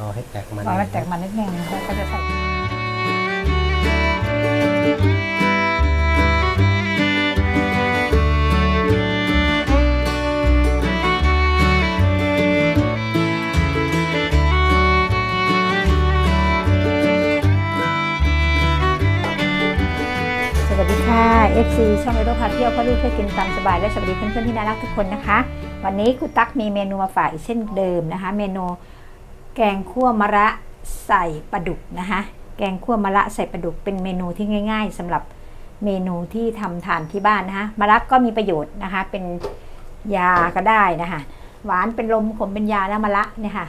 รอให้แตกมันรอให้แตกมันนิดนึงแล้วก็จะใส่สวัสดีค่ะ FC ช่องไอโรพาเที่ยวพ่อลูกเพื่อกินตามสบายและสวัสดีเพื่อนๆที่น่ารักทุกคนนะคะ วันนี้คุณตั๊กมีเมนูมาฝากอีกเช่นเดิมนะคะ เมนู แกงคั่วมะระใส่ปลาดุกนะคะ แกงคั่วมะระใส่ปลาดุกเป็นเมนูที่ง่าย ๆสำหรับเมนูที่ทำทานที่บ้านนะคะมะระก็มีประโยชน์นะคะ เป็นยาก็ได้นะคะ หวานเป็นลมขมเป็นยาแล้วมะระเนี่ยค่ะ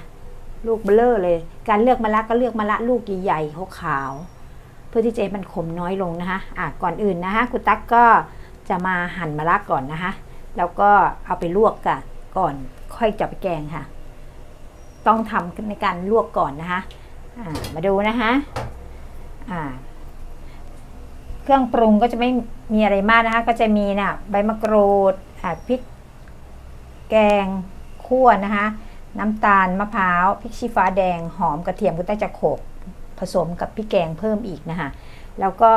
ลูกเบลอเลย การเลือกมะระก็เลือกมะระลูกใหญ่ๆขาวๆเพื่อที่จะให้มันขมน้อยลงนะคะอะก่อนอื่นนะคะคุณตั๊กก็จะมาหั่นมะระก่อนนะคะ แล้วก็เอาไปลวกกันก่อน ค่อยจะไปแกงค่ะ ต้องทำในการลวกก่อนนะคะามาดูนะคะเครื่องปรุงก็จะไม่มีอะไรมากนะคะ ก็จะมีนะใบมะกรูดพริกแกงคั่วนะคะ น้ำตาลมะพร้าวพริกชี้ฟ้าแดงหอมกระเทียมก็ต้จะโขลกผสมกับพริกแกงเพิ่มอีกนะคะแล้วก็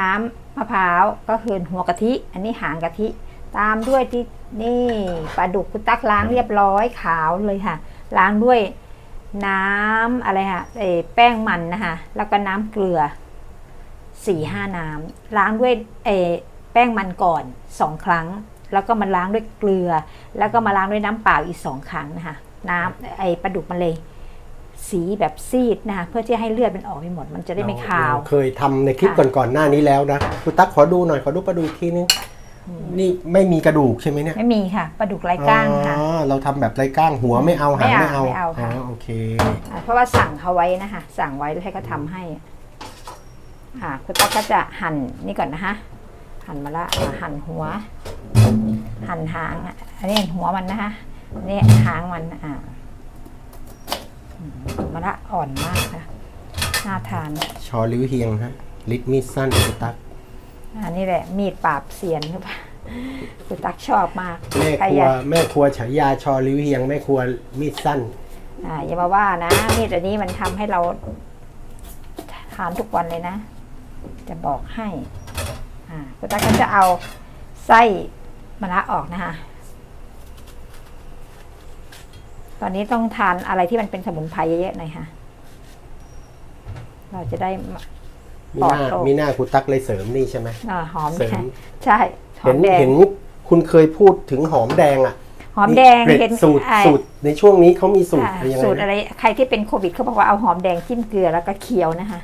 น้ำมะพร้าวก็คือหัวกะทิ อันนี้หางกะทิ ตามด้วยที่นี่ปลาดุกคุณตักล้างเรียบร้อยขาวเลยค่ะ ล้างด้วยน้ำอะไรค่ะเอ่อแป้งมันนะคะแล้วก็น้ำเกลือสี่ห้าน้ำล้างด้วยเอ่อแป้งมันก่อนสองครั้ง แล้วก็มาล้างด้วยเกลือ แล้วก็มาล้างด้วยน้ำเปล่าอีกสองครั้งนะคะน้ำไอ้ปลาดุกมันเลยสีแบบซีดนะคะเพื่อที่ให้เลือดมันออกไปหมด มันจะได้ไม่คาว เคยทำในคลิปก่อนๆหน้านี้แล้วนะคุณตั๊กขอดูหน่อยขอดูปลาดุกอีกทีนึง นี่ไม่มีกระดูกใช่ไหมเนี่ยไม่มีค่ะปลาดุกไร้ก้างค่ะอ๋อเราทำแบบไร้ก้างหัวไม่เอาหางไม่ไม่เอาเอาไม่เอาค่ะอ๋อโอเคอ่าเพราะว่าสั่งเขาไว้นะคะสั่งไว้แล้วให้เขาทำให้อ่าคุณตั๊กก็จะหั่นนี่ก่อนนะคะหั่นมาละอ่าหั่นหัว หั่นหางอะอันนี้หัวมันนะคะอันนี้หางมันอ่าอืมมะละอ่อนมากค่ะน่าทานชอริ้วเฮียงฮะลิดมีดสั้นคุณตั๊ก อันนี้แหละมีดปราบเสียนหรือเปล่าคุณตั๊กชอบมากแม่ใครครัอว ยากแม่ครัวฉายาชอริ้วเฮียงแม่ครัวมีดสั้น อ่าอย่ามาว่านะ มีดอันนี้มันทำให้เราทานทุกวันเลยนะ จะบอกให้ อ่าคุณตาก็จะเอาไส้มะระออกนะคะตอนนี้ต้องทานอะไรที่มันเป็นสมุนไพรเยอะๆหน่อยค่ะ เราจะได้ มีปอหดน้าโตมีหน้าคุณตั๊กเลยเสริมนี่ใช่ไหมอ่าหอมเสริมค่ะใช่หอเห็นมแดงเห็นคุณเคยพูดถึงหอมแดงอะ หอมแดงเกร็ดเห็นสูตรไอ้สูตรในช่วงนี้เขามีสูตรอ่าอะไรยังไงสูตรนะอะไรใครที่เป็นโควิดเขาบอกว่าเอาหอมแดงจิ้มเกลือแล้วก็เคี้ยวนะคะ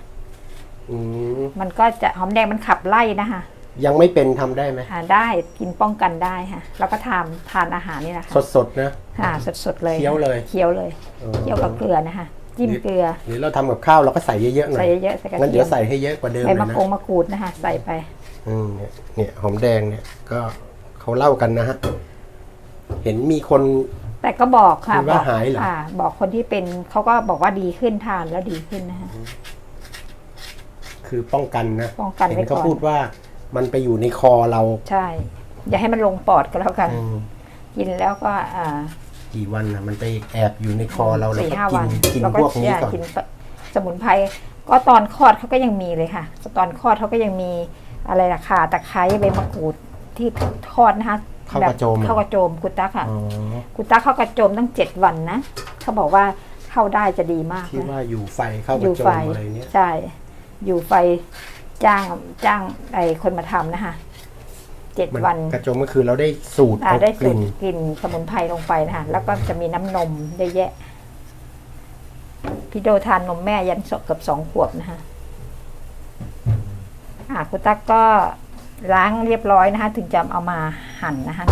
อืมมันก็จะหอมแดงมันขับไล่นะคะยังไม่เป็นทำได้ไหมอ่าได้กินป้องกันได้ค่ะแล้วก็ทานทานอาหารนี่แหละค่ะสดๆนะอ่าสดๆเลยเคี้ยวเลยเคี้ยวเลยออเคี้ยวกับเกลือนะคะ จิ้มเกลือ หรือเราทำกับข้าวเราก็ใส่เยอะๆหน่อใส่ยเยอะๆใส่กระงั้นเทีเดี๋ยยวมใส่ให้เยอะกว่าเดิมใบเลยมะนะกงมะกรูดนะคะ ใส่ไป อืมเนี่ยเนี่ยหอมแดงเนี่ยก็เขาเล่ากันนะฮะเห็นมีคน แต่ก็บอกค่ะคุณบว่าอกหายเหรออ่าบอกคนที่เป็นเขาก็บอกว่าดีขึ้นทานแล้วดีขึ้นนะคะ คือป้องกันนะป้องกันไว้เห็นเขาก่อนพูดว่ามันไปอยู่ในคอเราใช่ อย่าให้มันลงปอดก็แล้วกัน อืมกินแล้วก็อ่า กี่วันนะมันไปแอบอยู่ในคอเราเราสี่ก็ห้ากิวันนกินเราพวกนี้เชื่ก่อน กินสมุนไพรก็ตอนคลอดเขาก็ยังมีเลยค่ะตอนคลอดเขาก็ยังมีอะไรล่ะค่ะตะไคร้ใบมะกรูดที่ทอดนะคะเข้ากระโจม แบบเข้ากระโจมกุตักค่ะอ๋อกุตักเข้ากระโจมตั้งเจ็ดวันนะเขาบอกว่าเข้าได้จะดีมากที่นะ ว่าอยู่ไฟเข้าอกระยู่โจไฟมอะไรเนี้ยใช่ อยู่ไฟจ้างจ้างไอ้คนมาทำนะคะ เจ็ดมันวันกระโจมก็คือเราได้สูตรอ่าเอาได้กสูลิ่ตนรกลิ่นสมุนไพรลงไปนะคะแล้วก็จะมีน้ำนมเยอะแยะ พี่โดทานนมแม่ยันสเกับสองขวบนะคะอ่าคุณตั๊กก็ล้างเรียบร้อยนะคะ ถึงจะเอามาหั่นนะคะ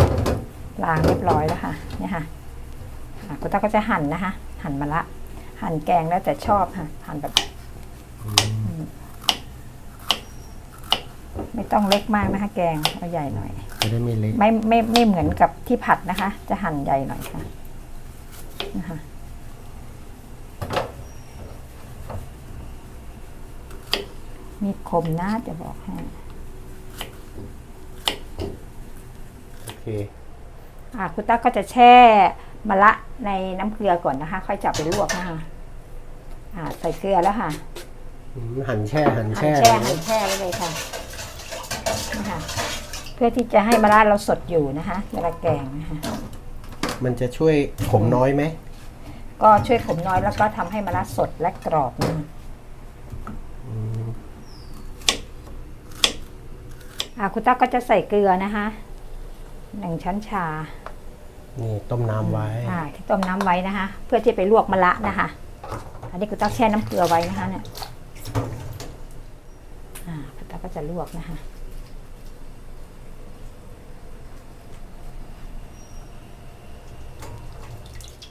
ล้างเรียบร้อยแล้วค่ะเนี่ยค่ะอ่าคุณตั๊กก็จะหั่นนะคะ หั่นมาละ หั่นแกงแล้วแต่ชอบค่ะ หั่นแบบ ไม่ต้องเล็กมากนะคะ แกงเอาใหญ่หน่อย จะได้ไม่เละไม่ไม่ไม่เหมือนกับที่ผัดนะคะ จะหั่นใหญ่หน่อยค่ะนะคะมีดคมนะจะบอกให้โอเคอะคุณตั๊กก็จะแช่มะละในน้ำเกลือก่อนนะคะ ค่อยจับไปลวกนะคะอ่าใส่เกลือแล้วค่ะอืมหั่นแช่หั่นหั่นแช่แช่หั่นแช่ไว้เลยค่ะนี่ ค่ะ เพื่อที่จะให้มะระเราสดอยู่นะคะเวลาแกงนะคะมันจะช่วยขมน้อยไหม ก็ช่วยขมน้อยแล้วก็ทำให้มะระสดและกรอบนะอ่าคุณตั๊กก็จะใส่เกลือนะคะหนึ่งช้อนชานี่ต้มน้ำไว้ อ่าที่ต้มน้ำไว้นะคะ เพื่อที่ไปลวกมะระนะคะ อันนี้คุณตั๊กแช่น้ำเกลือไว้นะคะเนี่ยอ่าคุณตั๊กก็จะลวกนะคะ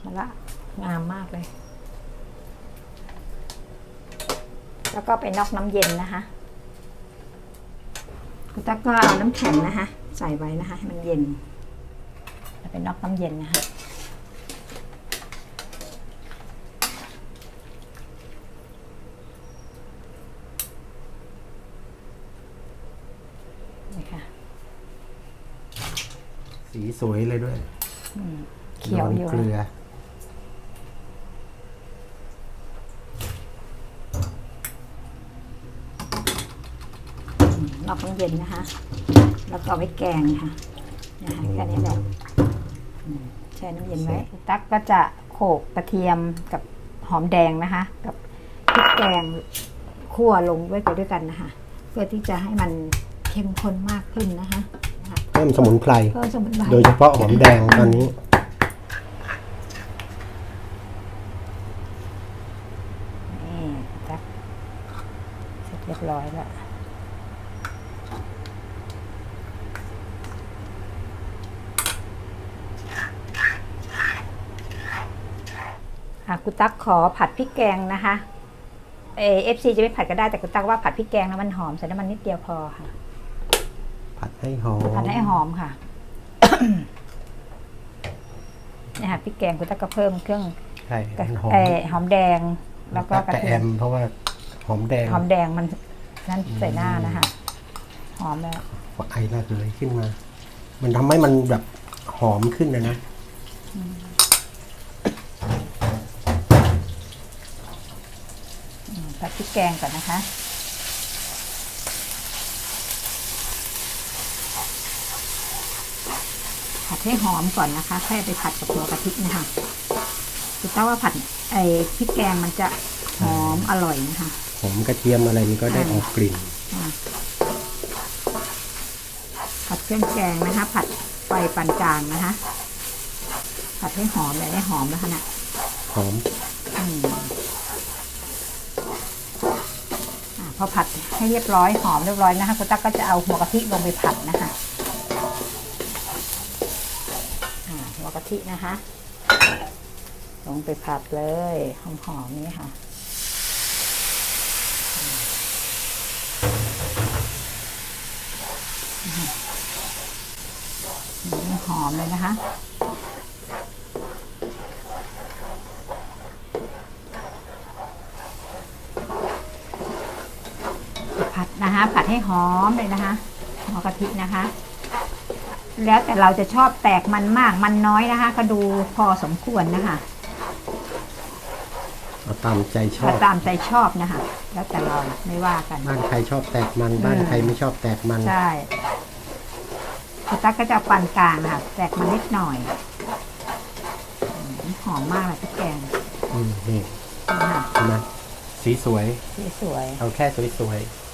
มะระงามมากเลย แล้วก็ไปนอกน้ำเย็นนะคะคุณตั๊กก็เอาน้ำแข็งนะคะ ใส่ไว้นะคะ ให้มันเย็นแล้วไปนอกน้ำเย็นนะคะนี่ค่ะสีสวยเลยด้วยเขียวอยู่โดนเกลือ นอกน้ำเย็นนะคะ แล้วก็เอาไว้แกงค่ะนะคะแค่นี้แหละอืมแช่น้ำเย็นไว้ ตั๊กก็จะโขลกกระเทียมกับหอมแดงนะคะ กับพริกแกงคั่วลงไว้ไปด้วยกันนะคะ เพื่อที่จะให้มันเข้มข้นมากขึ้นนะคะนะคะเพิ่มสมุนไพร เพิ่มสมุนไพร โดยเฉพาะหอมแดงตอนนี้นี่ตั๊กเสร็จเรียบร้อยแล้ว อะ คุณตั๊กขอผัดพริกแกงนะคะเอฟซีจะไม่ผัดก็ได้แต่คุณตั๊กว่าผัดพริกแกงแล้วมันหอมใส่น้ำมันนิดเดียวพอค่ะ ผัดให้หอมผัดให้หอมค่ะเนี่ยค่ะพริกแกงคุณตั๊กก็เพิ่มเครื่องใช่กระมันหอมเออหอมแดง แล้วก็กระแต่เทีแอยมมเพราะว่าหอมแดงหอมแดงมันนั่นใส่หน้านะคะหอมแล้วไอระเหยขึ้นมา มันทำให้มันแบบหอมขึ้นนะนะ อืม ผัดพริกแกงก่อนนะคะ ผัดให้หอมก่อนนะคะแค่ไปผัดกับตัวกะทินะคะคือถ้าว่าผัดไอ้พริกแกงมันจะหอมอร่อยนะคะหอมกระเทียมอะไรมันก็ได้ออกกลิ่นอะผัดเครื่องแกงนะคะ ผัดไฟปานกลางนะคะ ผัดให้หอมเลยได้หอมแล้วค่ะนะหอมอืม อะพอผัดให้เรียบร้อยหอมเรียบร้อยนะคะคุณตั๊กก็จะเอาหัวกะทิลงไปผัดนะคะอ่าหัวกะทินะคะ ลงไปผัดเลยหอมๆนี่ค่ะหอมเลยนะคะ นะคะผัดให้หอมเลยนะคะหัวกะทินะคะ แล้วแต่เราจะชอบแตกมันมากมันน้อยนะคะ ก็ดูพอสมควรนะคะเอาตามใจชอก็บตามใจชอบนะคะ แล้วแต่เราไม่ว่ากัน บ้านใครชอบแตกมันบ้านใครไม่ชอบแตกมันใช่คุณตั๊กก็จะเอาปานกลางค่ะแตกมันนิดหน่อยอืมหอมมากเลยพี่แกงอืมนี่นะคะใช่ไหมสีสวยสีสวยเอาแค่สวยอ่าๆ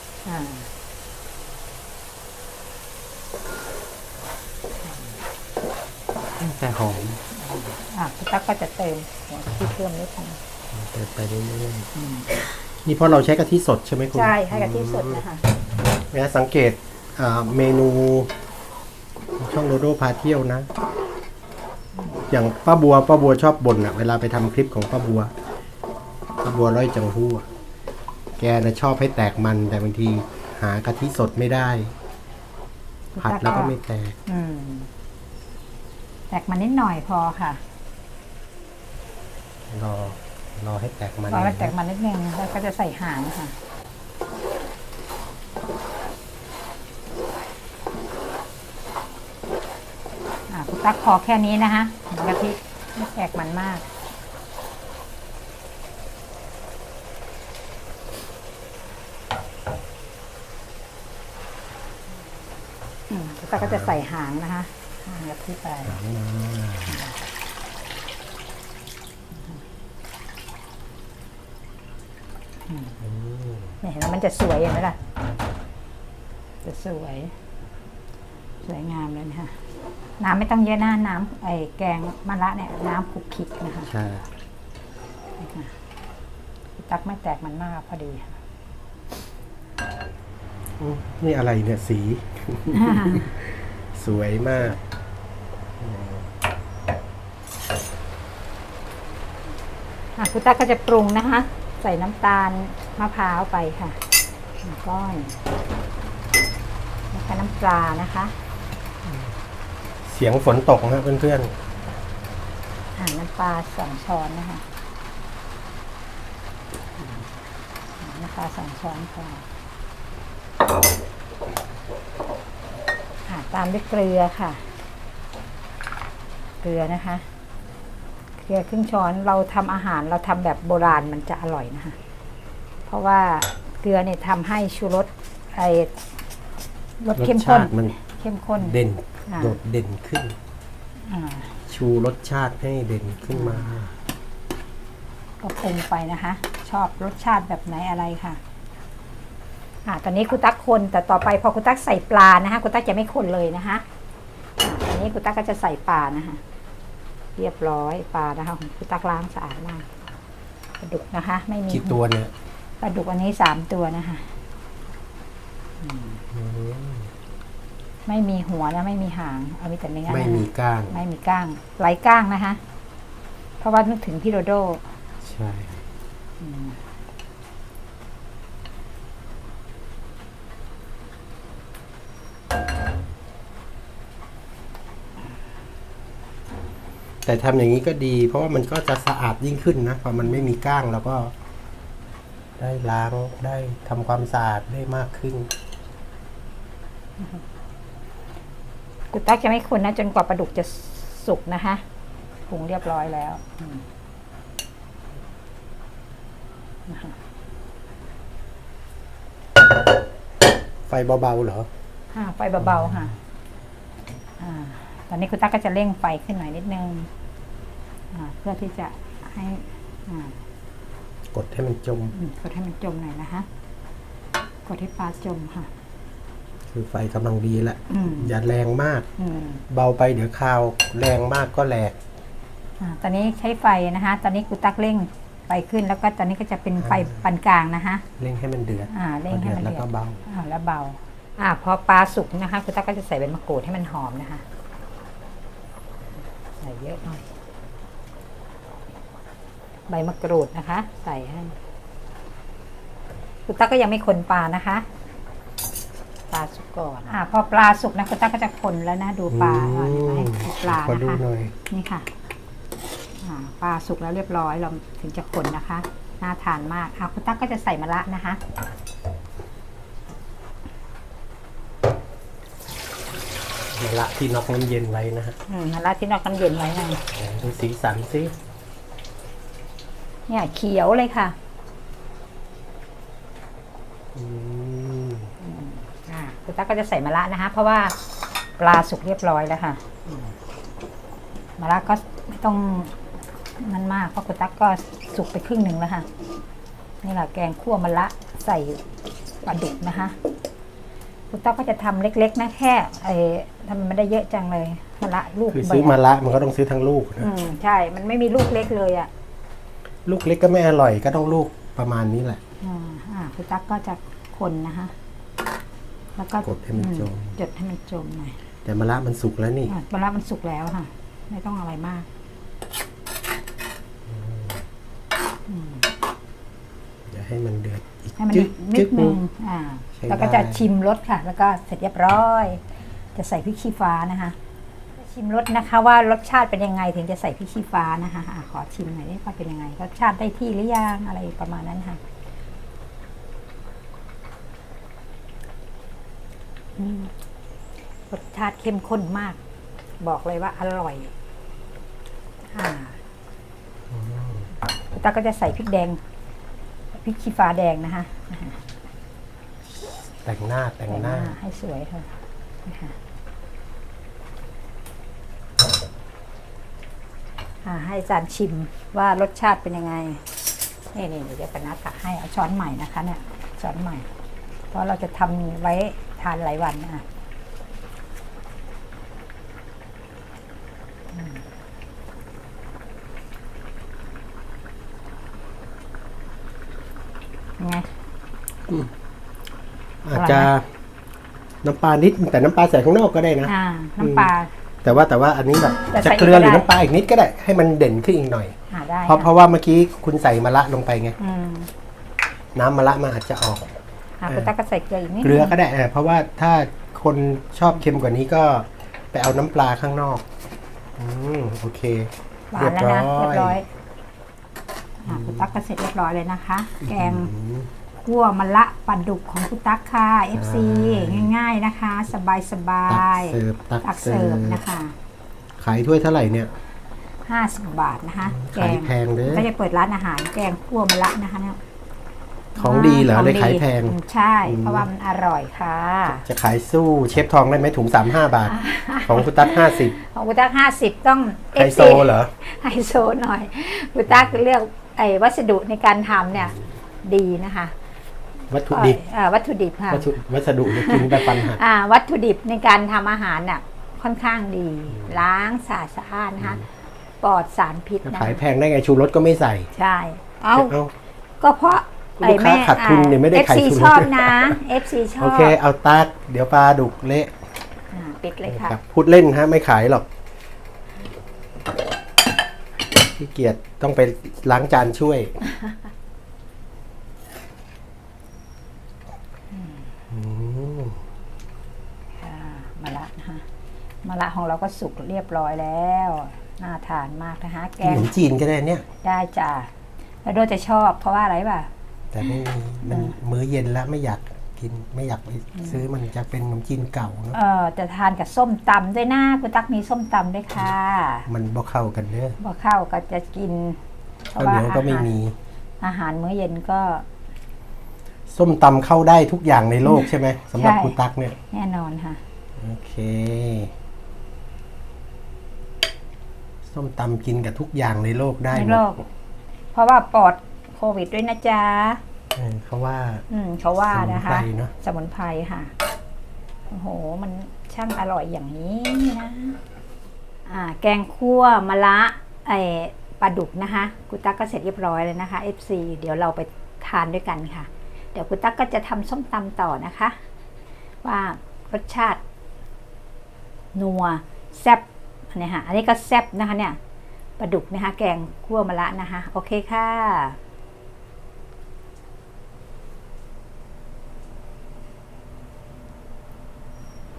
แต่หอมอะคุณตั๊กก็จะเติมหัวกะทิเพิ่มนิดนึงเติมไปเรื่อยๆนี่เพราะเราใช้กะทิสดใช่ไหมคุณใช่ให้กะทิสดนะคะเนี่ยสังเกตอ่าเมนูช่องโดโดพาเที่ยวนะ อย่างป้าบัวป้าบัวชอบบ่นอะเวลาไปทำคลิปของป้าบัวป้าบัวร้อยจังหู้อะ แกนะชอบให้แตกมัน แต่บางทีหากะทิสดไม่ได้ ผัดแล้วก็ไม่แตก อืม แตกมันนิดหน่อยพอค่ะรอรอให้แตกมันพอมันแตกมันนิดนึงแล้วก็จะใส่หางค่ะ อะคุณตักพอแค่นี้นะคะหัวกะทิไม่แตกมันมาก อืมแล้วก็จะใส่หางนะคะหางกะทิไปหางมาเนี่ยเห็นไหมมันจะสวยเห็นไหมล่ะ จะสวย สวยงามเลยนะคะน้ำไม่ต้องเยอะนะน้ำไอ้แกงมะระเนี่ย น้ำคลุกคลิกนะคะใช่นี่ค่ะตักไม่แตกมันมากพอดีค่ะอืม นี่อะไรเนี่ยสี สวยมากอะคุณตั๊กก็จะปรุงนะคะ ใส่น้ำตาลมะพร้าวไปค่ะหนึ่งก้อนแล้วก็น้ำปลานะคะ เสียงฝนตกนะเพื่อนอ่าน้ำปลาสองช้อนนะคะน้ำปลาสองช้อนค่ะอ่า ตามด้วยเกลือค่ะ เกลือนะคะ เกลือครึ่งช้อนเราทำอาหารเราทำแบบโบราณมันจะอร่อยนะคะ เพราะว่าเกลือเนี่ยทำให้ชูรสไอรสๆรสเข้มข้นชาติมันเข้มข้นเด่นอ่าโดดเด่นขึ้นอ่าชูรสชาติให้เด่นขึ้นมา ก็ปรุงไปนะคะ ชอบรสชาติแบบไหนอะไรค่ะ อ่าตอนนี้คุณตั๊กคนแต่ต่อไปพอคุณตั๊กใส่ปลานะคะคุณตั๊กจะไม่คนเลยนะคะอ่าตอนนี้คุณตั๊กก็จะใส่ปลานะคะเรียบร้อยปลานะคะของคุณตั๊กล้างสะอาดมากปลาดุกนะคะ ไม่มีกี่ตัวเนี่ยปลาดุกอันนี้สามตัวนะคะอืมไม่มีหัวนะไม่มีหาง เอามีแต่เนื้อไม่นะคะมีก้าง ไม่มีก้างไร้ก้างนะคะ เพราะว่านึกถึงพี่โดโด ใช่ แต่ทำอย่างนี้ก็ดี เพราะว่ามันก็จะสะอาดยิ่งขึ้นนะพอมันไม่มีก้างแล้วก็ ได้ล้างได้ทำความสะอาดได้มากขึ้นกุตักจะไม่คนนะจนกว่าปลาดุกจะสุกนะคะปรุงเรียบร้อยแล้วอืมนะคะไฟเบาๆเหรออ่าไฟเบาๆค่ะ อ่า ตอนนี้คุณตั๊กก็จะเร่งไฟขึ้นหน่อยนิดนึงอ่า เพื่อที่จะให้อ่ากดให้มันจมอืมกดให้มันจมหน่อยนะคะกดให้ปลาจมค่ะ คือไฟกำลังดีแล้วอืมอย่าแรงมากอืมเบาไปเดี๋ยวคาวแรงมากก็แหลกอ่าตอนนี้ใช้ไฟนะคะ ตอนนี้กูตักเร่งไฟขึ้นแล้วก็ตอนนี้ก็จะเป็นไฟปานกลางนะคะเร่งให้มันเดือดอ่าเร่งให้มันพอเดือดแล้วก็เบาอ่าแล้วเบา อ่าพอปลาสุกนะคะกูตักก็จะใส่ใบมะกรูดให้มันหอมนะคะใส่เยอะหน่อย ใบมะกรูดนะคะ ใส่ให้กูตักก็ยังไม่คนปลานะคะ ปลาสุกก่อนอ่าพอปลาสุกนะกูตักก็จะคนแล้วนะดูปลาอ่าเห็นไหมดูปลาขอนะดูคะหน่อยนี่ค่ะอ่าปลาสุกแล้วเรียบร้อยเราถึงจะคนนะคะน่าทานมากอะคุณตั๊กก็จะใส่มะระนะคะ มะระที่น็อกน้ำเย็นไว้นะฮะอืมมะระที่นอกกันเย็นไว้ไงไหนดูสีสันสิ เนี่ยเขียวเลยค่ะอืมอ่าคุณตั๊กก็จะใส่มะระนะคะ เพราะว่าปลาสุกเรียบร้อยแล้วค่ะอืมมะระก็ไม่ต้องนั่นมากเพราะคุณตั๊กก็สุกไปครึ่งหนึ่งแล้วค่ะนี่แหละแกงคั่วมะระใส่ปลาดุกนะคะคุณตั๊กก็จะทำเล็ก ๆ นะแค่ไอ้ทำไมมันได้เยอะจังเลยมะระลูกคือใบซื้อมะระมันก็ต้องซื้อทั้งลูกนะอืมใช่ มันไม่มีลูกเล็กเลยอะ ลูกเล็กก็ไม่อร่อยก็ต้องลูกประมาณนี้แหละ อ่าอ่าคุณตั๊กก็จะคนนะคะ แล้วก็กดให้มันจม อืจดให้มันจมหน่อยแต่มะระมันสุกแล้วนี่ อะปลาร้ามันสุกแล้วค่ะ ไม่ต้องอะไรมากเดี๋ยวให้มันเดือดอีกให้มันจึ๊กนิจึ๊ดก นึนึงงอ่า ใช้แล้วก็จะได้ ชิมรสค่ะ แล้วก็เสร็จเรียบร้อย จะใส่พริกชี้ฟ้านะคะ ชิมรสนะคะ ว่ารสชาติเป็นยังไงถึงจะใส่พริกชี้ฟ้านะคะอะขอชิมหน่อยได้ว่าเป็นยังไงรสชาติได้ที่หรือยังอะไรประมาณนั้นค่ะอืมรสชาติเข้มข้นมาก บอกเลยว่าอร่อยอ่าตาก็จะใส่พริกแดงพริกชี้ฟ้าแดงนะคะแต่งหน้าแต่งหน้าให้สวยค่ะนะคะ อ่า ให้อาจารย์ชิมว่ารสชาติเป็นยังไงนี่นี่เดี๋ยวกันนะตักให้เอาช้อนใหม่นะคะ เนี่ยช้อนใหม่ เพราะเราจะทำไว้ทานหลายวันนะอืมไงอาจจะน้ำปลานิดแต่น้ำปลาใส่ข้างนอกก็ได้นะ อ่า น้ำปลา แต่ว่าแต่ว่าอันนี้แบบแต่จะใส่เกลือหรือก็ได้น้ำปลาอีกนิดก็ได้ ให้มันเด่นขึ้นอีกหน่อย หาได้เพราะเพค่ะราะว่าเมื่อกี้คุณใส่มะระลงไปไง อืมน้ำมะระมันอาจจะออก อ่าคุณตั๊กก็ใส่เกลืออีกนิดเกลือนึงก็ได้เออเพราะว่าถ้าคนชอบเค็มกว่านี้ก็ไปเอาน้ำปลาข้างนอก อืมโอเค หวานแล้วนะเรีเรียยบบร้ร้ออยยอ่าคุณตั๊กก็เสร็จเรียบร้อยเลยนะคะ แกง อืม คั่วมะละปลาดุกของคุณตั๊กค่ะ FC ใช่ง่าย ๆนะคะ สบายสบาตักยเสิร์ฟตักตักเสิเสิร์ร์ฟฟนะคะขายถ้วยเท่าไหร่เนี่ย 50บาทนะคะแกขายงแพงเด้อ ก็จะเปิดร้านอาหารแกงคั่วมะละนะคะเนี่ยของดีเหรอของเลยขายแพง อืมใช่ เพราะว่ามันอร่อยค่ะ จะขายสู้เชฟทองได้ไหมถุงสามห้าบาท ของคุณตั๊กห้าสิบของคุณตั๊ก50 ต้อง ไฮโซเหรอ ไฮโซหน่อยคุณตั๊กเลือกไอ้วัสดุในการทำเนี่ยดีนะคะ วัตถุดิบอ่าวัตถุดิบค่ะ วัตถุวัสดุเนี่ยกินแบบปันหัดอ่า วัตถุดิบในการทำอาหารน่ะค่อนข้างดี ล้างสะอาดสะอาดนะคะปลอดสารพิษจะนะขายแพงได้ไงชูรสก็ไม่ใส่ใช่เอาเอาก็เพราะลูกค้าขาดทุนเนี่ยไม่ได้ขาย FC ทุนชอบนะ FC ชอบ โอเค เอาตักเดี๋ยวปลาดุกเละอ่าปิดเลยค่ะครับพูดเล่นฮะไม่ขายหรอกพี่เกียรติต้องไปล้างจานช่วย อืม อ่ามะละนะคะมะละของเราก็สุกเรียบร้อยแล้ว น่าทานมากนะคะแกขงนมจีนก็ได้เนี่ย ได้จ้ะแล้วโดยจะชอบเพราะว่าอะไรป่ะ แต่ไม่มีมันมื้อเย็นแล้วไม่อยากกินไม่อยากไปซื้อมันจะเป็นขนมจีนเก่าเนอะเออจะทานกับส้มตำด้วยนะคุณตักมีส้มตำด้วยค่ะมันบ่เข้ากันเด้อพอเข้าก็จะกินเพข้าวราะเหว่านียวก็ไม่มี อาหารมื้อเย็นก็ ส้มตำเข้าได้ทุกอย่างในโลกใช่ไหมสำหรับใช่ คุณตั๊กเนี่ยแน่นอนค่ะ โอเค ส้มตำกินกับทุกอย่างในโลกได้ในหมโลดกเพราะว่าปลอดโควิดด้วยนะจ๊ะ เออเขาว่า อืมเขาว่านะคะ สมุนไพรเนอะ สมุนไพรค่ะ โอ้โห มันช่างอร่อยอย่างนี้นะ อ่า แกงคั่วมะละไอปลาดุกนะคะกุตักก็เสร็จเรียบร้อยเลยนะคะ FC เดี๋ยวเราไปทานด้วยกันค่ะ เดี๋ยวกุตักก็จะทำส้มตำต่อนะคะ ว่ารสชาติ นัวแซ่บอันนี้ค่ะอันนี้ก็แซ่บนะคะเนี่ยปลาดุกนะคะแกงคั่วมะละนะคะโอเคค่ะ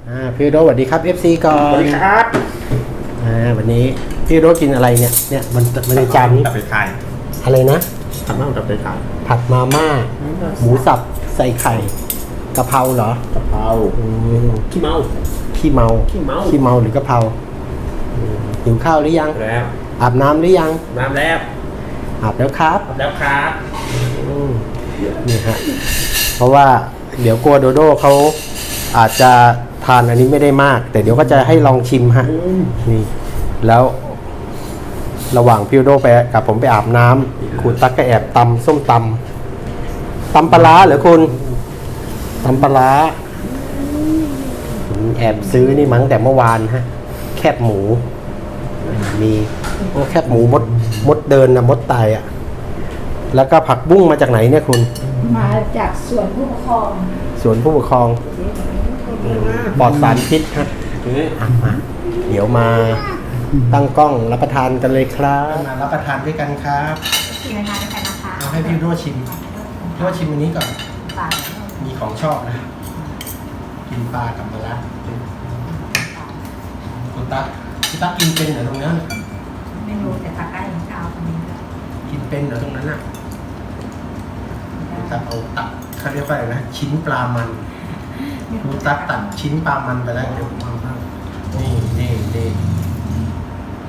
อ่าพี่โรสสวัสดีครับ FC ก่อนสวัสดีครับอ่าวันนี้พี่โรสกินอะไรเนี่ยเนี่ยมันมันในจานนี้ตับไปขายอะไรนะทำน้ำตับไปขายผัดมาม่าหมูสับใส่ไข่กะเพราเหรอกะเพราอืมขี้เมา ขี้เมาขี้เมา ขี้เมาหรือกะเพราอืมหิวข้าวหรือยัง แล้วอาบน้ำหรือยัง น้ำแล้วอาบแล้วครับ แล้วครับอืมนี่ฮะ เพราะว่าเดี๋ยวกลัวโดโดเขาอาจจะทานอันนี้ไม่ได้มาก แต่เดี๋ยวก็จะให้ลองชิมฮะ นี่ แล้วระหว่างพี่โดโดไปกับผมไปอาบน้ำคุณตั๊กก็แอบตำส้มตำตำปลาร้าเหรอคุณตำปลาร้าผม แอบซื้อนี่มั้งแต่เมื่อวานฮะ แคบหมู มีโอ้แคบหมูมดมดเดินนะมดตายอะ แล้วก็ผักบุ้งมาจากไหนเนี่ยคุณ มาจากส่วนผู้ปกครองสวนผู้ปกครองปลอดสารพิษฮะอะมาเดี๋ยวมาตั้งกล้องรับประทานกันเลยครับมารับประทานด้วยกันครับกินอาหารด้วยกันนะคะเอาให้พี่โรชิมโรชิมอันนี้ก่อนปลามีของชอบนะ กินปลากับมะระคุณตั๊กคุณตั๊กกินเป็นเหรอตรงนั้น ไม่รู้แต่ตักได้ยังจะเอาตรงนี้ด้วยกินเป็นเหรอตรงนั้นอะคุณตั๊กเอาตักเขาเรียกว่าอะไรนะชิ้นปลามันคุณตั๊กตัดชิ้นปลามันไปแล้วเดี๋ยวผมเอาให้นี่นี่นี่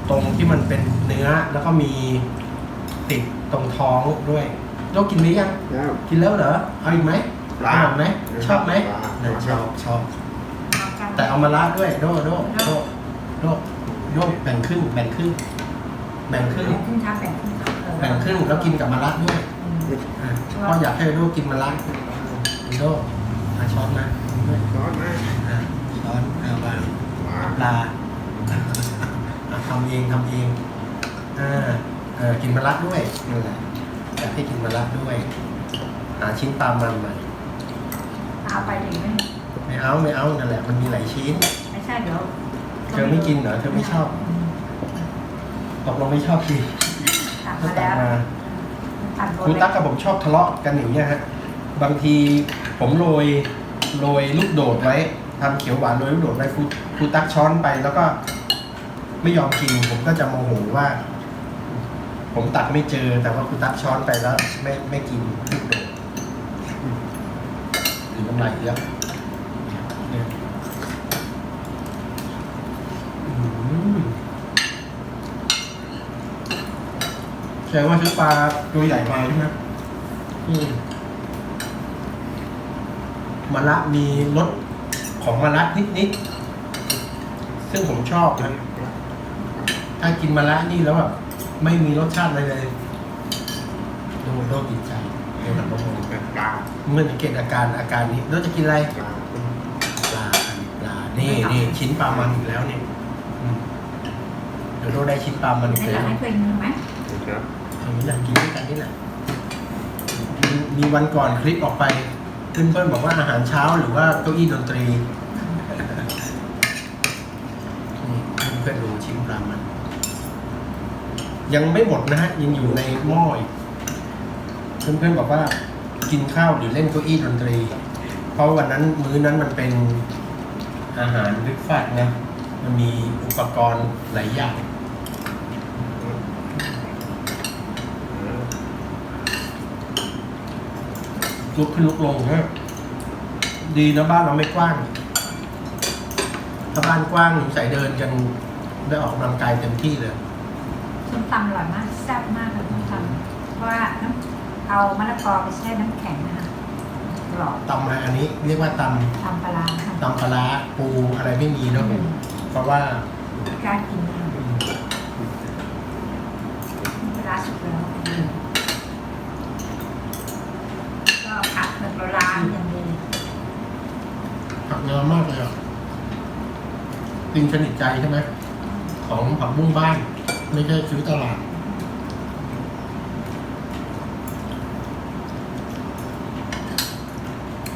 ตรงที่มันเป็นเนื้อแล้วก็มีติดตรงท้องด้วยโรกินหรือยัง แล้วกินแล้วเหรอ เอาอีกไหมปลาอร่อยไหมชอบไหม ปลา เออชอบชอบเอากันแต่เอามาละด้วยโดโดโดโดโดแบ่งครึ่งแบ่งครึ่งแบ่งครึ่งแบ่งครึ่งครับแบ่งครึ่งครับเออแบ่งครึ่งแล้วกินกับมะระด้วยอืมอะพ่ออยากให้ลูกกินมะระคุณโดมาช้อนมาร้อนมากอะช้อนเอาวางหวานปลาอะทำเองทำเองอ่าเออกินมะระด้วยนั่นแหละอยากให้กินมะระด้วย หาชิ้นปลามันมา เอาไปถึงไหมไม่เอาไม่เอานั่นแหละมันมีหลายชิ้น ไม่ใช่เดี๋ยวเธอไม่กินเหรอเธอไม่ชอบตกลงไม่ชอบกินตักก็มาตัแล้กวมาตัดโบครูเล็ตั๊กกับผมชอบทะเลาะกันอย่างเงี้ยฮะบางทีผมโรยโรยลูกโดดไว้ทำเขียวหวานโรยลูกโดดไว้ครูครูตั๊กช้อนไปแล้วก็ ไม่ยอมกินผมก็จะโมโหว่า ผมตักไม่เจอแต่ว่าครูตั๊กช้อนไปแล้ว ไม่ไม่กินลูกโดดหรือ น้ำลายเยอะแสดงว่าซื้อปลาตัวใหญ่มาใช่ไหมอืมมะระมีรสของมะระนิดๆ ซึ่งผมชอบนะ ถ้ากินมะระนี่แล้วแบบไม่มีรสชาติอะไรเลยโดนโรคติดใจเกี่ยวกับโรคแบบปลา เมื่อสังเกตอาการอาการนี้เราจะกินอะไรปลาเป็นปลาปลานี่นี่ชิ้นปลามันอีกแล้วเนี่ยอืมเดี๋ยวเราได้ชิ้นปลามันอีกไม่อแล้ยากวให้เพื่อนกินไหมนะครับผมอยากกินด้วยกันนี่แหละมีมีวันก่อนคลิปออกไปเพื่อนๆบอกว่าอาหารเช้าหรือว่าเก้าอี้ดนตรีนี่เพื่อนๆดูชิ้นปลามัน ยังไม่หมดนะฮะ ยังอยู่ในหม้ออีกเพื่อนๆบอกว่า กินข้าวหรือเล่นเก้าอี้ดนตรี เพราะวันนั้นมื้อนั้นมันเป็นอาหารริกฟาดนะมันมีอุปกรณ์หลายอย่างลุกขึ้นลุกลงฮะดีนะบ้านเราไม่กว้าง ถ้าบ้านกว้างใส่เดินกันได้ออกกำลังกายเต็มที่เลย ส้มตำอร่อยมากแซ่บมากเลยส้มตำเพราะว่าน้ำ เอามะละกอไปแช่น้ำแข็งนะคะกรอบตำอะไรอันนี้เรียกว่าตตำปลาร้าค่ะำตำปลาร้าปูอะไรไม่มีเนาะเพราะว่ากล้ากินมากอืมปลาร้าสุกแล้วก็ผัดเป็นปลาร้าอย่างดีผักงามมากเลยอะกินสนิทใจใช่ไหมของผักบุ้งบ้าน ไม่ใช่ซื้อตลาด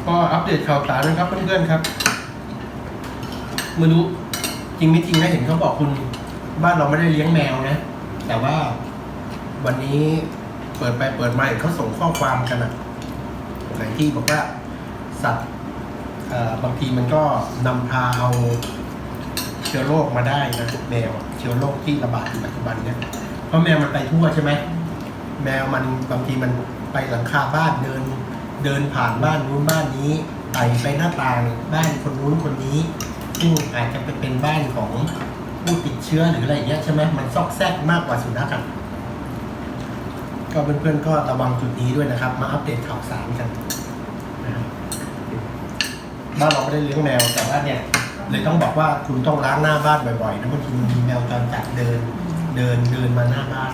ก็อัปเดตข่าวสารนะครับเพื่อนๆครับไม่รู้จริงไม่จริงนะเห็นเขาบอกคุณ บ้านเราไม่ได้เลี้ยงแมวนะ แต่ว่าวันนี้เปิดไปเปิดมาเห็นเขาส่งข้อความกันอะหลายที่บอกว่าสัตว์บางทีมันก็นำพาเอาเชื้อโรคมาได้นะแมวเชื้อโรคที่ระบาดอยู่ปัจจุบันเนี่ยเพราะแมวมันไปทั่วใช่ไหมแมวมันบางทีมันไปหลังคาบ้านเดิน เดินผ่านบ้านนู้นบ้านนี้ไต่ไปหน้าต่างบ้านคนนู้นคนนี้ซึ่งอาจจะไปเป็นบ้านของผู้ติดเชื้อหรืออะไรอย่างเงี้ยใช่ไหมมันซอกแซกมากกว่าสุนัขอะก็เพื่อนๆก็ระวังจุดนี้ด้วยนะครับ มาอัปเดตข่าวสารกันบ้านเราไม่ได้เลี้ยงแมวแต่ว่าเนี่ยเลยต้องบอกว่าคุณต้องล้างหน้าบ้านบ่อยๆนะบางทีมันมีแมวจรจัดเดิน เดินเดินมาหน้าบ้าน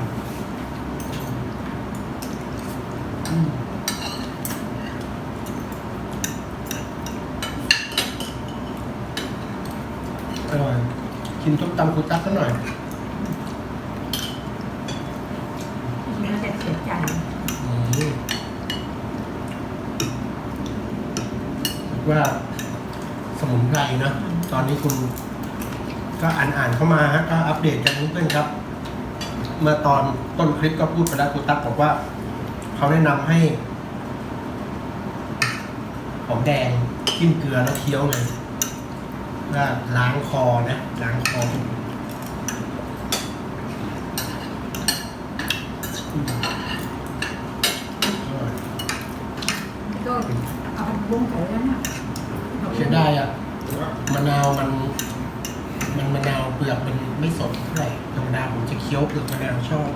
อืมอร่อย กินต้มตำคุตักซะหน่อยที่จริงแล้วจะเสียใจอืมว่าสมุนไพรเนอะตอนนี้คุณก็อ่านอ่านๆเข้ามาฮะก็อัปเดตกันเพื่อนๆครับ เมื่อตอนต้นคลิปก็พูดไปแล้วคุณตั๊กบอกว่า เขาแนะนำให้หอมแดงจิ้มเกลือแล้วเคี้ยวเลย ว่าล้างคอนะล้างคออืมอร่อยก็เอาไปบุ้งใส่แล้วนะเสียดายอะมะนาวมัน มันมะนาวเปลือกมันไม่สดเท่าไหร่ธรรมดาผมจะเคี้ยวเปลือกมะนาวชอบ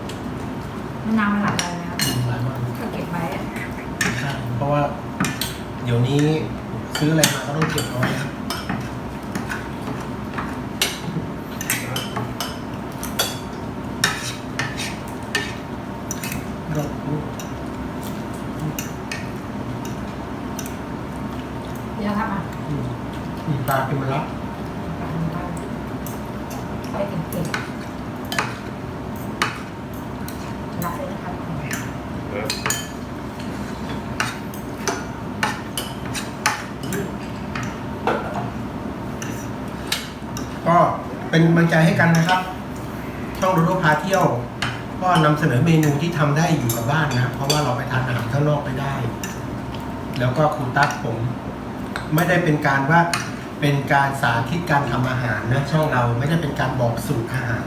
มะนาวมันหลากหลายแล้วกินหลายมากก็เก็บไว้อะใช่เพราะว่า เดี๋ยวนี้ซื้ออะไรมาก็ต้องเก็บเอาไว้ครับ เดี๋ครับอะมีปาเป็นมะระไปเก่งๆรับเลยนะครับก็เป็นกำลังใจให้กันนะครับ ช่องโดโดพาเที่ยว ก็นำเสนอเมนูที่ทำได้อยู่กับบ้านนะ เพราะว่าเราไปทานอาหารข้างนอกไม่ได้ แล้วก็ครูตั๊กผม ไม่ได้เป็นการว่าเป็นการสาธิตการทำอาหารนะช่องเราไม่ได้เป็นการบอกสูตรอาหาร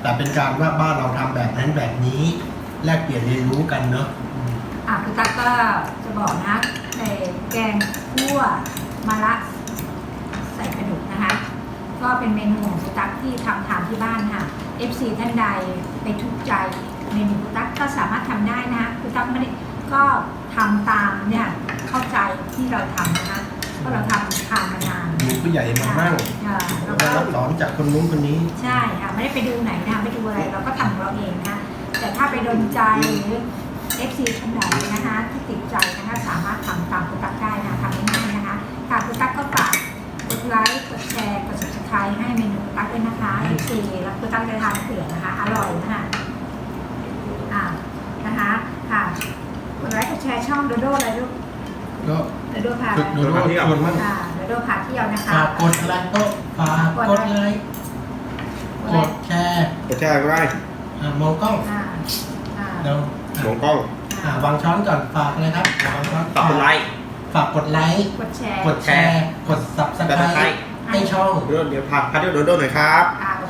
แต่เป็นการว่าบ้านเราทำแบบนั้นแบบนี้แลกเปลี่ยนเรียนรู้กันเนาะอืมอะคุณตั๊กก็จะบอกนะใส่แกงคั่วมะระใส่กระดูกนะคะ ก็เป็นเมนูของคุณตั๊กที่ทำทานที่บ้านค่ะ FC ท่านใดไปถูกใจเมนูคุณตั๊กก็สามารถทำได้นะคุณตั๊กไม่ได้ก็ทำตามเนี่ยเข้าใจที่เราทำนะคะเพราะเราทำทานมานานมีผู้ใหญ่มาบ้างอ่าแล้วได้ก็รับสอนจากคนนู้นคนนี้ ใช่ค่ะไม่ได้ไปดูไหนนะคะไม่ดูอะไรเราก็ทำของเราเองนะแต่ถ้าไปโดนใจหรือ FC ท่านใดนะคะที่ติดใจนะคะสามารถทำตามคุณตั๊กได้นะทำง่ายๆนะคะค่ะคุณตั๊กก็ฝากกด ไลค์ กดแชร์ กด subscribe ให้เมนูคุณตั๊กด้วยนะคะ FC แล้วคุณตั๊กจะทานเผื่อนะคะ อร่อยนะคะอ่านะคะค่ะกดไลค์กดแชร์ช่องโดโดอะไรลูกก็โดโดพาฝึกดูโลกชวนมั่งค่ะโดโดพาเที่ยวนะคะ ฝากกดไลค์โต๊ะฝากกดไลค์กดแชร์กดแชร์ก็ได้อ่ามองกล้องอ่าอ่า เดี๋ยวมองกล้อง อ่าวางช้อนก่อนฝากเลยครับวางช้อน ฝากกดไลค์ ฝากกดไลค์ กดแชร์กดแชร์ กด subscribe ให้ช่องเดี๋ยวเดี๋ยวพาพาเที่ยวโดโดหน่อยครับ อ่าโอ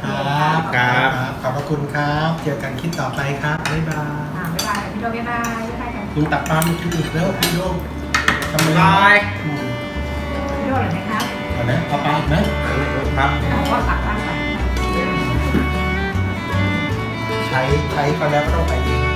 เคครัค่ะบขอบพระคุณครับ เจอกันคลิปต่อไปครับ บ๊ายบายอ่าบ๊ายบายพี่โดบ๊ายบายบ๊ายบายกันคุณตักปลามากินอีกแล้วพี่โดมทำไมบ๊ายบายอืมพี่โดเลยนะครับเอานะเอาปลาอีกไหมครับบอกว่าฝากบ้านไปใช้ใช้ก็แล้วก็ต้องไปเอง